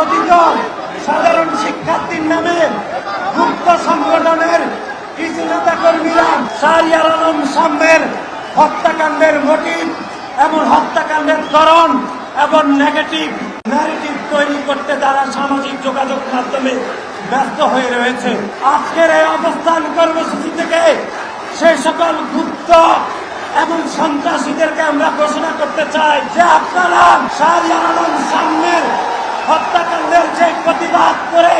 কথিত সাধারণ শিক্ষার্থীর নামে গুপ্ত সংগঠনের কিছু নেতা কর্মীরা সারিয়ার আলম সাম্যের হত্যাকাণ্ডের মোটিভ এবং হত্যাকাণ্ডের কারণ এবং নেগেটিভ ন্যারেটিভ তৈরি করতে তারা সামাজিক যোগাযোগ মাধ্যমে ব্যস্ত হয়ে রয়েছে। আজকের এই অবস্থান কর্মসূচি থেকে সেই সকল গুপ্ত এবং সন্ত্রাসীদেরকে আমরা ঘোষণা করতে চাই যে আপনারা শাহজাহান সামনের হত্যাকাণ্ডের যে প্রতিবাদ করে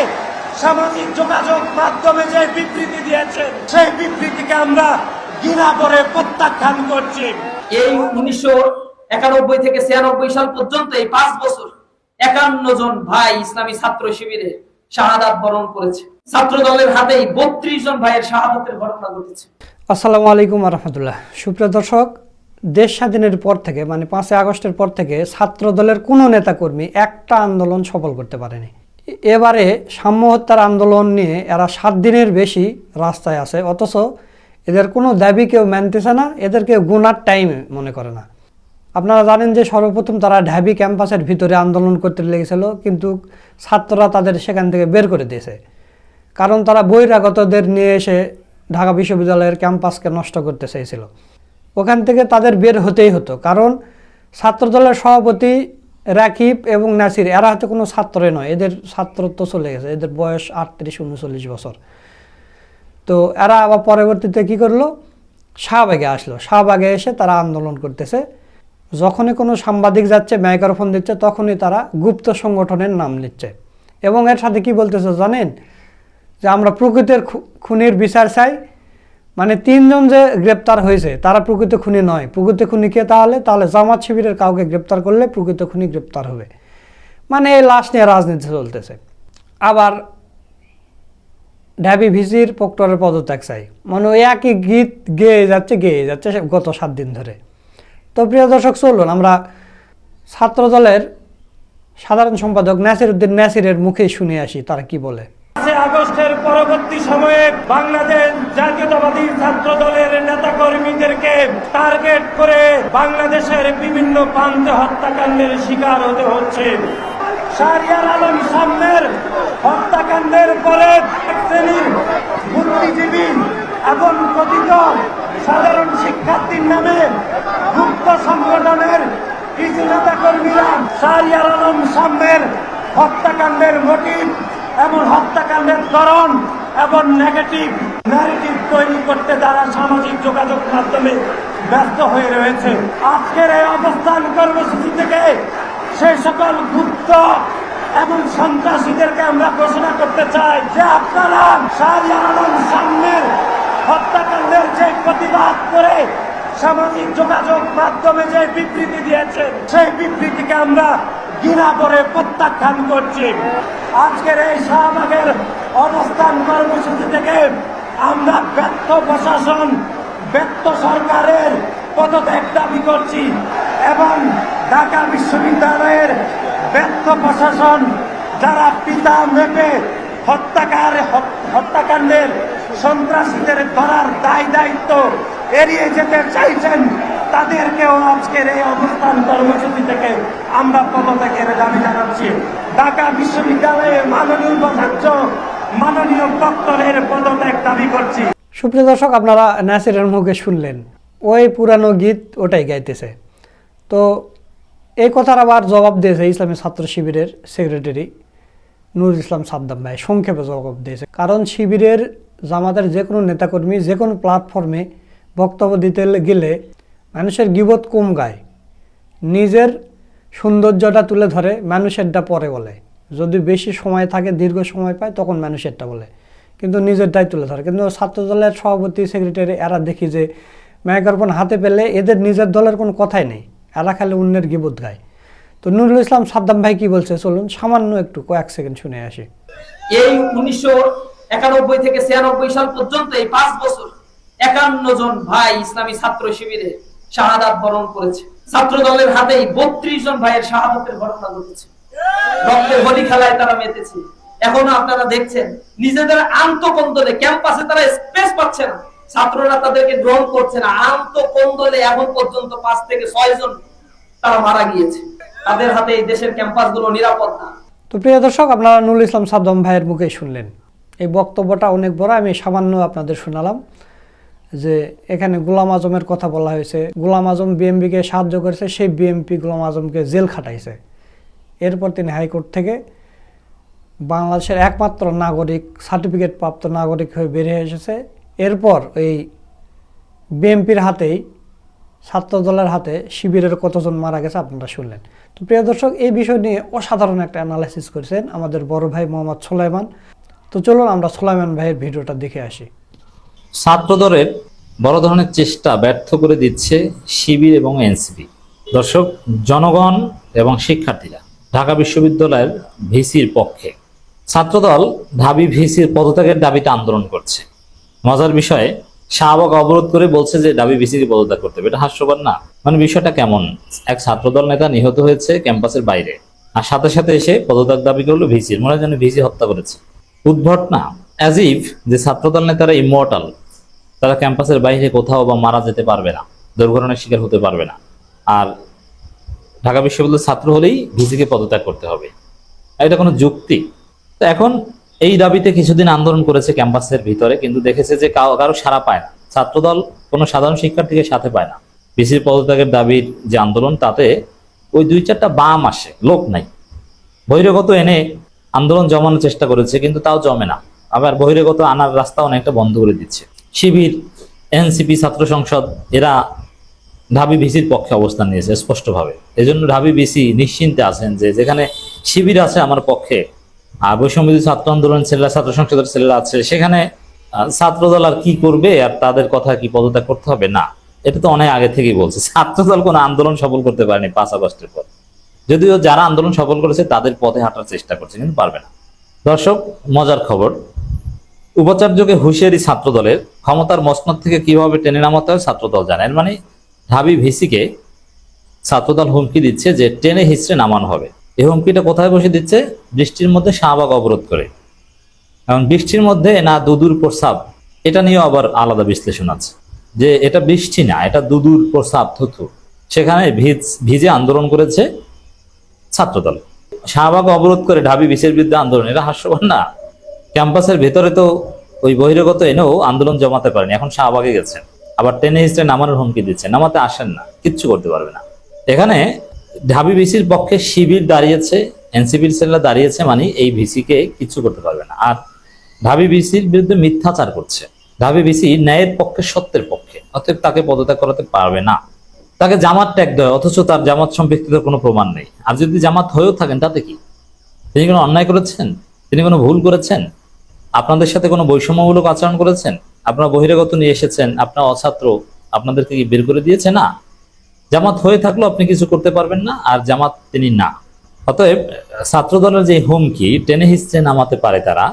সামাজিক যোগাযোগ মাধ্যমে যে বিবৃতি দিয়েছেন সেই বিবৃতিকে আমরা ঘৃণা করে প্রত্যাখ্যান করছি। এই উনিশশো একানব্বই থেকে ছিয়ানব্বই সাল পর্যন্ত এই পাঁচ বছর একান্ন জন ভাই ইসলামী ছাত্র শিবিরে শাহাদাত বরণ করেছে। ছাত্র দলের হাতেই বত্রিশ জন ভাইয়ের শাহাদাতের ঘটনা ঘটেছে। আসসালামু আলাইকুম রহমতুল্লাহ। সুপ্রিয় দর্শক দেশ স্বাধীনের পর থেকে মানে পাঁচই আগস্টের পর থেকে ছাত্র দলের কোনো নেতাকর্মী একটা আন্দোলন সফল করতে পারেনি। এবারে সাম্য হত্যার আন্দোলন নিয়ে এরা সাত দিনের বেশি রাস্তায় আছে, অথচ এদের কোনো দাবি কেউ মানতেছে না এদেরকে গুনার টাইম মনে করে না। আপনারা জানেন যে সর্বপ্রথম তারা ঢাবি ক্যাম্পাসের ভিতরে আন্দোলন করতে লেগেছিল, কিন্তু ছাত্ররা তাদের সেখান থেকে বের করে দিয়েছে। কারণ তারা বহিরাগতদের নিয়ে এসে ঢাকা বিশ্ববিদ্যালয়ের ক্যাম্পাসকে নষ্ট করতে চেয়েছিল ওখান থেকে তাদের বের হতেই হতো। কারণ ছাত্রদলের সভাপতি রাকিব এবং নাসির, এরা হয়তো কোনো ছাত্রই নয়, এদের ছাত্রত্ব চলে গেছে, এদের বয়স আটত্রিশ, উনচল্লিশ বছর। তো এরা আবার পরবর্তীতে কি করল? শাহবাগে আসলো। শাহবাগে এসে তারা আন্দোলন করতেছে। যখনই কোনো সাংবাদিক যাচ্ছে, মাইক্রোফোন দিচ্ছে, তখনই তারা গুপ্ত সংগঠনের নাম নিচ্ছে। এবং এর সাথে কি বলতেছে জানেন? যে আমরা প্রকৃতির খুনির বিচার চাই মানে তিনজন যে গ্রেপ্তার হয়েছে, তারা প্রকৃত খুনি নয়। প্রকৃত খুনি কে তাহলে? তাহলে জামাত শিবিরের কাউকে গ্রেপ্তার করলে প্রকৃত খুনি গ্রেপ্তার হবে। মানে এই লাশ নিয়ে রাজনীতি চলতেছে। আবার ঢাবি ভিসির প্রক্টরের পদত্যাগ চাই। মানে ওই একই গীত গেয়ে যাচ্ছে গেয়ে যাচ্ছে গত সাত দিন ধরে। তো প্রিয় দর্শক, চলুন আমরা ছাত্রদলের সাধারণ সম্পাদক নাসির উদ্দিন নাসিরের মুখে শুনে আসি, তারা কি বলে। আগস্টের পরবর্তী সময়ে বাংলাদেশ জাতীয়তাবাদী ছাত্র দলের নেতা কর্মীদেরকে টার্গেট করে বাংলাদেশের বিভিন্ন প্রান্তে হত্যাকাণ্ডের শিকার হতে হচ্ছে। শাহরিয়ার আলম সামনের হত্যাকাণ্ডের পরে শ্রেণির বুদ্ধিজীবী এবং কথিত সাধারণ শিক্ষার্থীর নামে গুপ্ত সংগঠনের কিছু নেতা কর্মীরা শাহরিয়ার আলম সামনের হত্যাকাণ্ডের মোটিভ এবং হত্যাকাণ্ডের কারণ এবং নেগেটিভ ন্যারেটিভ তৈরি করতে তারা সামাজিক যোগাযোগ মাধ্যমে ব্যস্ত হয়ে রয়েছে। আজকের এই অবস্থান কর্মসূচি থেকে সেই সকল গুপ্ত এবং সন্ত্রাসীদেরকে আমরা ঘোষণা করতে চাই যে আপনারা শাহজাহান সামনের হত্যাকাণ্ডের যে প্রতিবাদ করে সামাজিক যোগাযোগ মাধ্যমে যে বিবৃতি দিয়েছে সেই বিবৃতিকে আমরা ঘৃণা করে প্রত্যাখ্যান করছি। আজকের এই শাহবাগের অবস্থান কর্মসূচি থেকে আমরা ব্যর্থ প্রশাসন, ব্যর্থ সরকারের পদত্যাগ দাবি করছি এবং ঢাকা বিশ্ববিদ্যালয়ের ব্যর্থ প্রশাসন, যারা পিতা মেপে হত্যাকার হত্যাকাণ্ডের সন্ত্রাসীদের ধরার দায় দায়িত্ব এড়িয়ে যেতে চাইছেন তাদেরকেও আজকের এই অবস্থান কর্মসূচি থেকে আমরা পদত্যাগের দাবি জানাচ্ছি। ঢাকা বিশ্ববিদ্যালয়ের মাননীয় উপাচার্য মাননীয় ডক্টরের পদত্যাগ দাবি করছি। সুপ্রিয় দর্শক, আপনারা নাসিরের মুখে শুনলেন। ওই পুরানো গীত ওটাই গাইতেছে। তো এই কথার আবার জবাব দিয়েছে ইসলামী ছাত্র শিবিরের সেক্রেটারি নুরুল ইসলাম সাদ্দাম ভাই। সংক্ষেপে জবাব দিয়েছে। কারণ শিবিরের জামাতের যে কোনো নেতাকর্মী যে কোনো প্ল্যাটফর্মে বক্তব্য দিতে গেলে মানুষের গিবত কম গায়। নিজের সৌন্দর্যটা তুলে ধরে মানুষেরটা পরে বলে। যদি বেশি সময় থাকে, দীর্ঘ সময় পায়, তখন মানুষেরটা বলে। কিন্তু নিজেরটাই তুলে ধরে। কিন্তু ছাত্রদলের সভাপতি, সেক্রেটারি, এরা দেখি যে মাইক্রোফোন হাতে পেলে এদের নিজের দলের কোনো কথাই নেই। এরা খালি অন্যের গিবত গায়। তো নুরুল ইসলাম সাদ্দাম ভাই কি বলছে? চলুন, সামান্য একটু কয়েক সেকেন্ড শুনে আসি। এই উনিশশো একানব্বই থেকে ছিয়ানব্বই সাল পর্যন্ত এই পাঁচ বছর একান্ন জন ভাই ইসলামী ছাত্র শিবিরে শাহাদাত বরণ করেছে। ছাত্র দলের হাতেই বত্রিশ জন ভাইয়ের শাহাদাতের ঘটনা ঘটেছে রক্তের হোলি খেলায় তারা মেতেছে। এখনও আপনারা দেখছেন, নিজেদের আন্তকন্দলে, ক্যাম্পাসে তারা স্পেস পাচ্ছে না। ছাত্ররা তাদেরকে গ্রহণ করছে না। আন্তকন্দলে এখন পর্যন্ত পাঁচ থেকে ছয় জন তারা মারা গিয়েছে। তাদের হাতে এই দেশের ক্যাম্পাসগুলো নিরাপদ না। তো প্রিয় দর্শক, আপনারা নুরুল ইসলাম সাদ্দাম ভাইয়ের মুখেই শুনলেন। এই বক্তব্যটা অনেক বড়, আমি সামান্য আপনাদের শোনালাম। যে এখানে গোলাম আজমের কথা বলা হয়েছে। গোলাম আজম বিএমপিকে সাহায্য করেছে সেই বিএমপি গোলাম আজমকে জেল খাটাইছে। এরপর তিনি হাইকোর্ট থেকে বাংলাদেশের একমাত্র নাগরিক সার্টিফিকেট প্রাপ্ত নাগরিক হয়ে বেরিয়ে এসেছে। এরপর এই বিএমপির হাতেই ছাত্র দলের হাতে শিবিরের কতজন মারা গেছে আপনারা শুনলেন। তো প্রিয় দর্শক, এই বিষয় নিয়ে অসাধারণ একটা অ্যানালাইসিস করেছেন আমাদের বড় ভাই মোহাম্মদ সোলাইমান। তো চলুন আমরা সোলাইমান ভাইয়ের ভিডিওটা দেখে আসি। ছাত্রদলের বড় ধরনের চেষ্টা ব্যর্থ করে দিচ্ছে শিবির এবং এনসিপি দর্শক, জনগণ এবং শিক্ষার্থীরা, ঢাকা বিশ্ববিদ্যালয়ের ভিসির পক্ষে। ছাত্রদল ঢাবি ভিসির পদত্যাগের দাবিতে আন্দোলন করছে। মজার বিষয়ে, শাহবাগ অবরোধ করে বলছে যে দাবি ভিসিকে পদত্যাগ করতে হবে। এটা হাস্যকর না। মানে বিষয়টা কেমন? এক ছাত্রদল নেতা নিহত হয়েছে ক্যাম্পাসের বাইরে। আর সাথে সাথে এসে পদত্যাগ দাবি করল ভিসির। মনে হয় যেন ভিসি হত্যা করেছে। উদ্ভট না। অ্যাজ ইফ যে ছাত্রদল নেতারা ইমর্টাল তারা ক্যাম্পাসের বাইরে কোথাও বা মারা যেতে পারবে না, দুর্ঘটনার শিকার হতে পারবে না। আর ঢাকা বিশ্ববিদ্যালয়ের ছাত্র হলেই ভিসিকে পদত্যাগ করতে হবে। এটা কোনো যুক্তি। তো এখন এই দাবিতে কিছুদিন আন্দোলন করেছে ক্যাম্পাসের ভিতরে, কিন্তু দেখেছে যে কারও সারা পায় না। ছাত্রদল কোনো সাধারণ শিক্ষার্থীকে সাথে পায় না। ভিসির পদত্যাগের দাবির যে আন্দোলন, তাতে ওই দুই চারটা বাম আসে, লোক নাই। বহিরাগত এনে আন্দোলন জমানোর চেষ্টা করেছে, কিন্তু তাও জমে না। আবার বহিরাগত আনার রাস্তা অনেকটা বন্ধ করে দিচ্ছে। শিবির, এনসিপি, ছাত্র সংসদ, এরা ঢাবি বিসির পক্ষে অবস্থান নিয়েছে, স্পষ্টভাবে। এজন্য ঢাবি বিসি নিশ্চিন্তে আছেন যে যেখানে শিবির আছে আমার পক্ষে, আর বৈষম্যবিধি ছাত্র আন্দোলন ছেলেরা, ছাত্র সংসদের ছেলেরা আছে, সেখানে ছাত্রদল আর কি করবে আর তাদের কথা কি পদত্যাগ করতে হবে? না। এটা তো অনেক আগে থেকেই বলছে। ছাত্রদল কোনো আন্দোলন সফল করতে পারেনি পাঁচ আগস্টের পর। যদিও যারা আন্দোলন সফল করেছে, তাদের পথে হাঁটার চেষ্টা করছে, কিন্তু পারবে না। দর্শক, মজার খবর উপাচার্যকে হুঁশিয়ারি ছাত্র দলের ক্ষমতার মসনদ থেকে কীভাবে টেনে নামাতে হয় ছাত্রদল জানেন? মানে ঢাবি ভিসিকে ছাত্রদল হুমকি দিচ্ছে যে টেনে হিসড়ে নামানো হবে। এই হুমকিটা কোথায় বসে দিচ্ছে? বৃষ্টির মধ্যে শাহবাগ অবরোধ করে। এবং বৃষ্টির মধ্যে না দুদুর প্রস্রাব, এটা নিয়েও আবার আলাদা বিশ্লেষণ আছে। যে এটা বৃষ্টি না, এটা দুদুর প্রস্রাব, থুথু। সেখানে ভিজ, ভিজে আন্দোলন করেছে ছাত্রদল। শাহবাগ অবরোধ করে ঢাবি বিশের বিরুদ্ধে আন্দোলন, এটা হাস্যকর না? ক্যাম্পাসের ভেতরে তো ওই বহিরাগত এনেও আন্দোলন জমাতে পারেনি। এখন শাহবাগে গেছেন আবার টেনে হিস্ট্রে নামানোর হুমকি দিচ্ছে। নামাতে আসেন না। কিচ্ছু করতে পারবে না। এখানে ঢাবি ভিসির পক্ষে শিবির দাঁড়িয়েছে এনসিপির সেলরা দাঁড়িয়েছে মানে এই ভিসিকে কিচ্ছু করতে পারবে না। আর ঢাবি ভিসির বিরুদ্ধে মিথ্যাচার করছে। ঢাবি ভিসি ন্যায়ের পক্ষে, সত্যের পক্ষে। অতএব তাকে পদত্যাগ করাতে পারবে না। তাকে জামাত ট্যাগ দেয় অথচ তার জামাত সম্পৃক্ততার কোনো প্রমাণ নেই। আর যদি জামাত হয়েও থাকেন, তাতে কি? তিনি কোনো অন্যায় করেছেন? তিনি কোনো ভুল করেছেন? আপনাদের সাথে কোনো বৈষম্যমূলক আচরণ করেছেন? আপনারা বহিরাগত নিয়ে এসেছেন, আপনার অছাত্র, আপনাদেরকে কি বের করে দিয়েছে না? জামাত হয়ে থাকলেও আপনি কিছু করতে পারবেন না, আর জামাত তিনি না। অতএব ছাত্র দলের যে হুমকি, টেনে হিসছে নামাতে পারে তারা,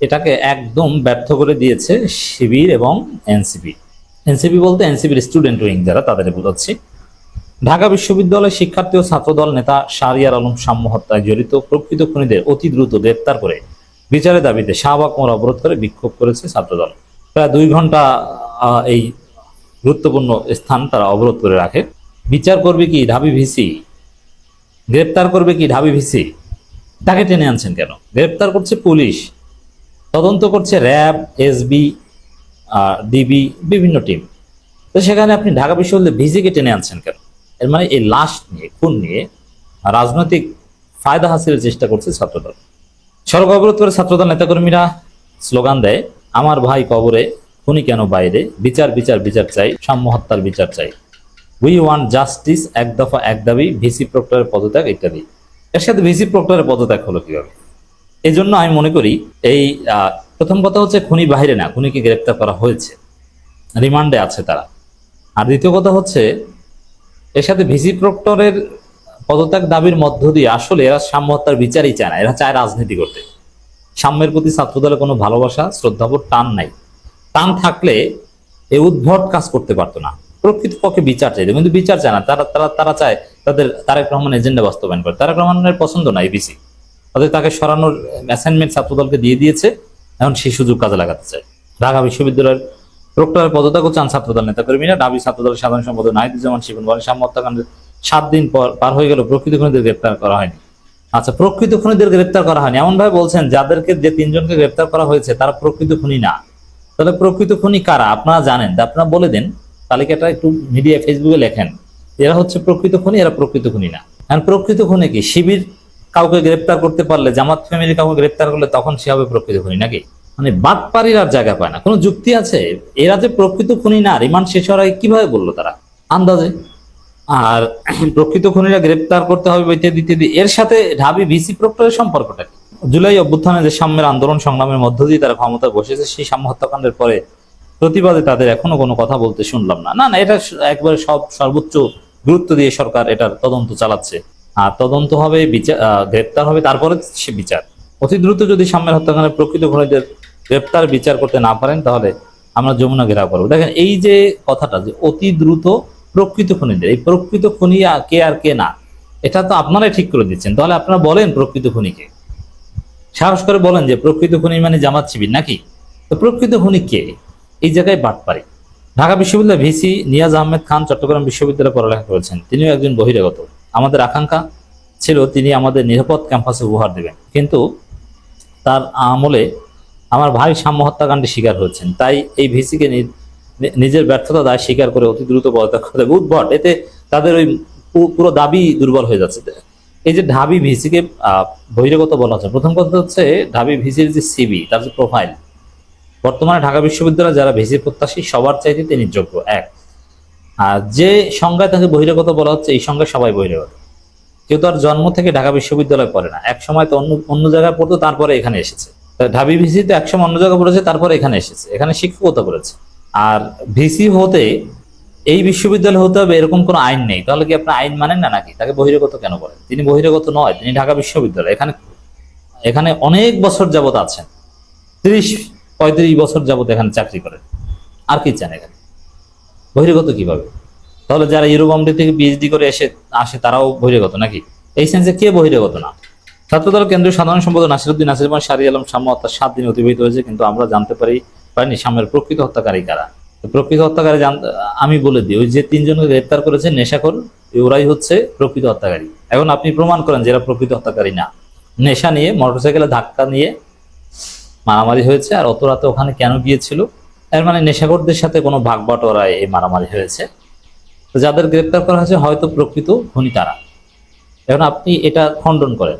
এটাকে একদম ব্যর্থ করে দিয়েছে শিবির এবং এনসিপি। এনসিপি বলতে এনসিপির স্টুডেন্ট উইং যারা তাদের বোঝাচ্ছি। ঢাকা বিশ্ববিদ্যালয়ের শিক্ষার্থী ও ছাত্রদল নেতা শাহরিয়ার আলম সাম্য হত্যায় জড়িত প্রকৃত খুনিদের অতি দ্রুত গ্রেপ্তার করে বিচারের দাবিতে শাহবাগ মোড় অবরোধ করে বিক্ষোভ করেছে ছাত্রদল। প্রায় দুই ঘণ্টা এই গুরুত্বপূর্ণ স্থান তারা অবরোধ করে রাখে। বিচার করবে কি ঢাবি ভিসি? গ্রেপ্তার করবে কি ঢাবি ভিসি? তাকে টেনে আনছেন কেন? গ্রেপ্তার করছে পুলিশ, তদন্ত করছে র্যাব, এসবি ডিবি, বিভিন্ন টিম। তো সেখানে আপনি ঢাকা বিশ্ববিদ্যালয়ে ভিজিকে টেনে আনছেন কেন? এর মানে এই লাশ নিয়ে, খুন নিয়ে রাজনৈতিক ফায়দা হাসিলের চেষ্টা করছে ছাত্রদল। সড়ক অবরোধ করে ছাত্রদল নেতাকর্মীরা স্লোগান দেয়, আমার ভাই কবরে খুনি কেন বাইরে? বিচার বিচার বিচার চাই, সাম্য হত্যার বিচার চাই। উই ওয়ান্ট জাস্টিস এক দফা, এক দাবি ভিসি প্রক্টরের পদত্যাগ ইত্যাদি। এর সাথে ভিসি প্রক্টরের পদত্যাগ হলো কীভাবে? এই জন্য আমি মনে করি এই প্রথম কথা হচ্ছে খুনি বাইরে না, খুনিকে গ্রেপ্তার করা হয়েছে। রিমান্ডে আছে তারা। আর দ্বিতীয় কথা হচ্ছে, এর সাথে ভিসি প্রক্টরের পদত্যাগ দাবির মধ্য দিয়ে আসলে এরা সাম্য হত্যার বিচারই চায় না। এরা চায় রাজনীতি করতে। সাম্যের প্রতি ছাত্রদলের কোনো ভালোবাসা, শ্রদ্ধাবোধ টান নাই। টান থাকলে এ উদ্ভট কাজ করতে পারতো না। প্রকৃতপক্ষে বিচার চাইতো, কিন্তু বিচার চায় না। তারা তারা তারা চায় তাদের, তারেক রহমান এজেন্ডা বাস্তবায়ন করে। তারেক রহমানের পছন্দ না এবিসি তাদের তাকে সরানোর অ্যাসাইনমেন্ট ছাত্রদলকে দিয়ে দিয়েছে, এখন সেই সুযোগ কাজে লাগাতে চায়। ঢাকা বিশ্ববিদ্যালয়ের প্রক্টরের পদত্যাগ চান ছাত্রদল নেতাকর্মীরা। ডাবি ছাত্রদলের সাধারণ সম্পাদক নাহিদুজ্জামান শিবন বলেন সাম্য হত্যাকাণ্ডের সাত দিন পর পার হয়ে গেল, প্রকৃত খুনিদের গ্রেপ্তার করা হয়নি। আচ্ছা প্রকৃত খুনিদের গ্রেপ্তার করা হয়নি। এমন ভাবে বলছেন, যাদেরকে যে তিনজনকে গ্রেপ্তার করা হয়েছে, তারা প্রকৃত খুনি না। তাহলে প্রকৃত খুনি কারা? আপনারা জানেন। আপনারা বলে দেন। তালিকাটা একটু মিডিয়া ফেসবুকে লেখেন। এরা হচ্ছে প্রকৃত খুনি, এরা প্রকৃত খুনি না। কারণ প্রকৃত খুনি কি? শিবির কাউকে গ্রেপ্তার করতে পারলে, জামাত ফ্যামিলি কাউকে গ্রেপ্তার করলে, তখন সে হবে প্রকৃত খুনি নাকি? মানে বাটপাড়ির আর জায়গা পায় না। কোনো যুক্তি আছে? এরা যে প্রকৃত খুনি না, রিমান্ড শেষ হওয়ার কীভাবে বলল তারা? আন্দাজে? আর প্রকৃত খুনিরা গ্রেপ্তার করতে হবে ইত্যাদি ইত্যাদি এর সাথে ঢাবি ভিসি প্রক্টরের সম্পর্কটা? জুলাই অভ্যুত্থানে যে সাম্যের আন্দোলন সংগ্রামের মধ্য দিয়ে তারা ক্ষমতায় বসেছে, সেই সাম্য হত্যাকাণ্ডের পরে প্রতিবাদে তাদের এখনও কোনো কথা বলতে শুনলাম না। না না, এটা একবারে সব সর্বোচ্চ গুরুত্ব দিয়ে সরকার এটার তদন্ত চালাচ্ছে। আর তদন্ত হবে বিচার গ্রেপ্তার হবে, তারপরে সে বিচার। অতি দ্রুত যদি সাম্যের হত্যাকাণ্ডের প্রকৃত খুনিদের গ্রেপ্তার বিচার করতে না পারেন, তাহলে আমরা যমুনা ঘেরাও করব। দেখেন, এই যে কথাটা যে অতি দ্রুত প্রকৃত খুনিদের। এই প্রকৃত খুনি কে আর কে না, এটা তো আপনারাই ঠিক করে দিচ্ছেন। তাহলে আপনারা বলেন প্রকৃত খুনিকে। সাহস করে বলেন যে প্রকৃত খুনি মানে জামাত শিবির নাকি? তো প্রকৃত খুনি কে? এই জায়গায় বাদ বাটপারি ঢাকা বিশ্ববিদ্যালয় ভিসি নিয়াজ আহমেদ খান চট্টগ্রাম বিশ্ববিদ্যালয়ে পড়ালেখা করেছেন। তিনিও একজন বহিরাগত। আমাদের আকাঙ্ক্ষা ছিল তিনি আমাদের নিরাপদ ক্যাম্পাসে উপহার দেবেন। কিন্তু তার আমলে আমার ভাই সাম্য হত্যাকাণ্ডে শিকার হচ্ছেন তাই এই ভিসিকে নিজের ব্যর্থতা দায় স্বীকার করে অতি দ্রুত পদত্যাগ করতে উদ্ভট, এতে তাদের ওই পুরো দাবি দুর্বল হয়ে যাচ্ছে। এই যে ঢাবি ভিসিকে বহিরাগত বলা হচ্ছে, প্রথম কথা হচ্ছে ঢাবি ভিসির যে সিবি, তার যে প্রোফাইল বর্তমানে ঢাকা বিশ্ববিদ্যালয়ে যারা ভিসি প্রত্যাশী, সবার চাইতে তিনি যোগ্য, এক। আর যে সংজ্ঞায় তাকে বহিরাগত বলা হচ্ছে, এই সংজ্ঞায় সবাই বহিরাগত। কেউ তো আর জন্ম থেকে ঢাকা বিশ্ববিদ্যালয়ে পড়ে না, এক সময় তো অন্য অন্য জায়গায় পড়তো, তারপরে এখানে এসেছে। ঢাবি ভিসি তো একসময় অন্য জায়গায় পড়েছে, তারপরে এখানে এসেছে, এখানে শিক্ষকতা করেছে। আর ভিসি হতে এই বিশ্ববিদ্যালয় হতে হবে এরকম কোনো আইন নেই। তাহলে কি আপনি আইন মানেন না নাকি? তাকে বহিরাগত কেন বলেন? তিনি বহিরাগত নয়, তিনি ঢাকা বিশ্ববিদ্যালয়। এখানে এখানে অনেক বছর যাবত আছেন। তিরিশ, পঁয়ত্রিশ বছর যাবত এখানে চাকরি করেন। আর কি চান এখানে? বহিরাগত কীভাবে? তাহলে যারা ইউরোপ আমেরিকা থেকে পিএইচডি করে এসে, আসে তারাও বহিরাগত নাকি? এই সেন্সে কে বহিরাগত না? ছাত্রদল কেন্দ্রীয় সাধারণ সম্পাদক নাসিরুদ্দিন নাসির এবং শারি আলম সাম্য হত্যার সাত দিন অতিবাহিত হয়েছে, কিন্তু আমরা জানতে পারি পারিনি সাম্যের প্রকৃত হত্যাকারী কারা? প্রকৃত হত্যাকারী আমি বলে দিই, ওই যে তিনজনকে গ্রেপ্তার করেছে নেশাখোর, ওরাই হচ্ছে প্রকৃত হত্যাকারী। এখন আপনি প্রমাণ করেন যে এরা প্রকৃত হত্যাকারী না। নেশা নিয়ে, মোটরসাইকেলে ধাক্কা নিয়ে মারামারি হয়েছে, আর অত রাতে ওখানে কেন গিয়েছিল? এর মানে নেশাখোরদের সাথে কোনো ভাগ বাটোয়ারায় এই মারামারি হয়েছে। তো যাদের গ্রেপ্তার করা হয়েছে, হয়তো প্রকৃত খুনি তারা। এখন আপনি এটা খণ্ডন করেন।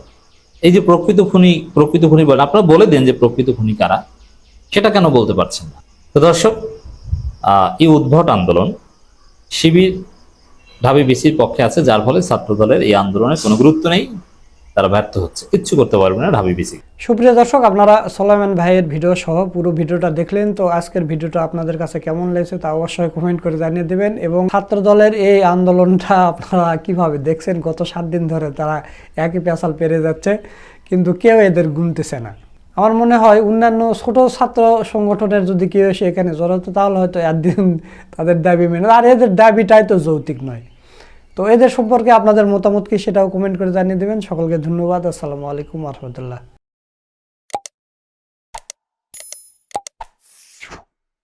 এই যে প্রকৃত খুনি প্রকৃত খুনি বলেন, আপনারা বলে দেন যে প্রকৃত খুনি কারা? সেটা কেন বলতে পারছেন না? তো দর্শক এই উদ্ভট আন্দোলন শিবির ঢাবি বিসির পক্ষে আছে, যার ফলে ছাত্র দলের এই আন্দোলনের কোনো গুরুত্ব নেই। তারা ব্যর্থ হচ্ছে। কিচ্ছু করতে পারবে না ঢাবি বিসি। সুপ্রিয় দর্শক, আপনারা সোলাইমান ভাইয়ের ভিডিও সহ পুরো ভিডিওটা দেখলেন। তো আজকের ভিডিওটা আপনাদের কাছে কেমন লেগেছে তা অবশ্যই কমেন্ট করে জানিয়ে দেবেন। এবং ছাত্র দলের এই আন্দোলনটা আপনারা কীভাবে দেখছেন, গত সাত দিন ধরে তারা একই পেশাল পেরে যাচ্ছে, কিন্তু কেউ এদের গুনতেছে না। আমার মনে হয় অন্যান্য ছোট ছাত্র সংগঠনের যদি কেউ এসে এখানে জড়াতো তাহলে হয়তো একদিন তাদের দাবি মেনে আর এদের দাবিটাই তো যৌতিক নয়। তো এদের সম্পর্কে আপনাদের মতামত কি সেটাও কমেন্ট করে জানিয়ে দেবেন। সকলকে ধন্যবাদ। আসসালামু আলাইকুম রহমতুল্লাহ।